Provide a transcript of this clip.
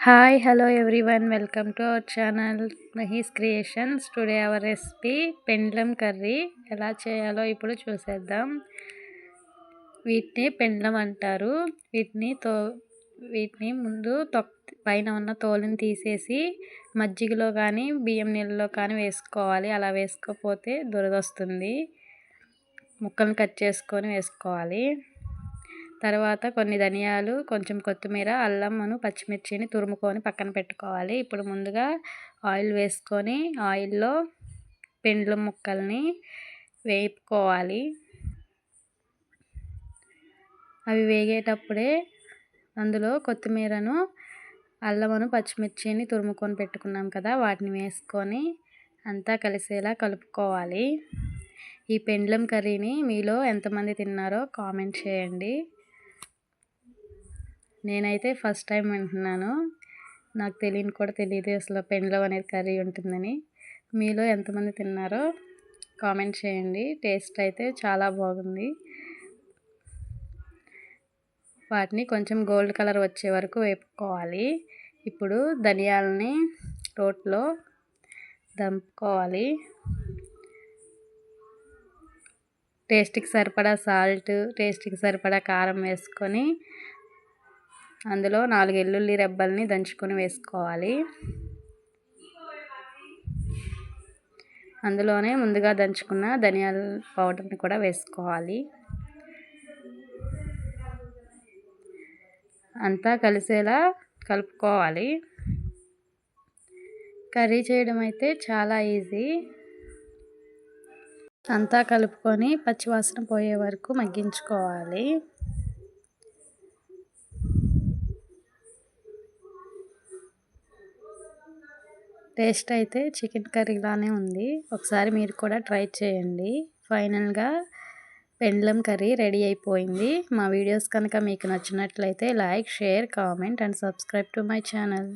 Hi hello everyone welcome to our channel Mahi's creations today our recipe పెండ్లం curry ఎలా చేయాలో ఇప్పుడు చూసేద్దాం. వీటిని పెండ్లం అంటారు. వీటిని తో వీటిని ముందు తొక్ పైన ఉన్న తోలుని తీసేసి మజ్జిగలో కానీ బియ్యం నీళ్ళలో కానీ వేసుకోవాలి. అలా వేసుకోకపోతే దురదొస్తుంది. ముక్కలను కట్ చేసుకొని వేసుకోవాలి. తర్వాత కొన్ని ధనియాలు కొంచెం కొత్తిమీర అల్లమును పచ్చిమిర్చిని తురుముకొని పక్కన పెట్టుకోవాలి. ఇప్పుడు ముందుగా ఆయిల్ వేసుకొని ఆయిల్లో పెండ్లు ముక్కల్ని వేపుకోవాలి. అవి వేగేటప్పుడే అందులో కొత్తిమీరను అల్లమును పచ్చిమిర్చిని తురుముకొని పెట్టుకున్నాం కదా వాటిని వేసుకొని అంతా కలిసేలా కలుపుకోవాలి. ఈ పెండ్లం కర్రీని మీలో ఎంతమంది తిన్నారో కామెంట్ చేయండి. నేనైతే ఫస్ట్ టైం వింటున్నాను. నాకు తెలియని కూడా తెలియదు అసలు పెండ్లం అనేది కర్రీ ఉంటుందని. మీలో ఎంతమంది తిన్నారో కామెంట్ చేయండి. టేస్ట్ అయితే చాలా బాగుంది. వాటిని కొంచెం గోల్డ్ కలర్ వచ్చే వరకు వేపుకోవాలి. ఇప్పుడు ధనియాలని రోట్లో దంపుకోవాలి. టేస్ట్కి సరిపడా సాల్ట్ టేస్ట్కి సరిపడా కారం వేసుకొని అందులో నాలుగు ఎల్లుల్లి రెబ్బల్ని దంచుకొని వేసుకోవాలి. అందులోనే ముందుగా దంచుకున్న ధనియాల పౌడర్ని కూడా వేసుకోవాలి. అంతా కలిసేలా కలుపుకోవాలి. కర్రీ చేయడం అయితే చాలా ఈజీ. అంతా కలుపుకొని పచ్చివాసన పోయే వరకు మగ్గించుకోవాలి. టేస్ట్ అయితే చికెన్ కర్రీలానే ఉంది. ఒకసారి మీరు కూడా ట్రై చేయండి. ఫైనల్గా పెండ్లం కర్రీ రెడీ అయిపోయింది. మా వీడియోస్ కనుక మీకు నచ్చినట్లయితే like share comment and subscribe to my channel.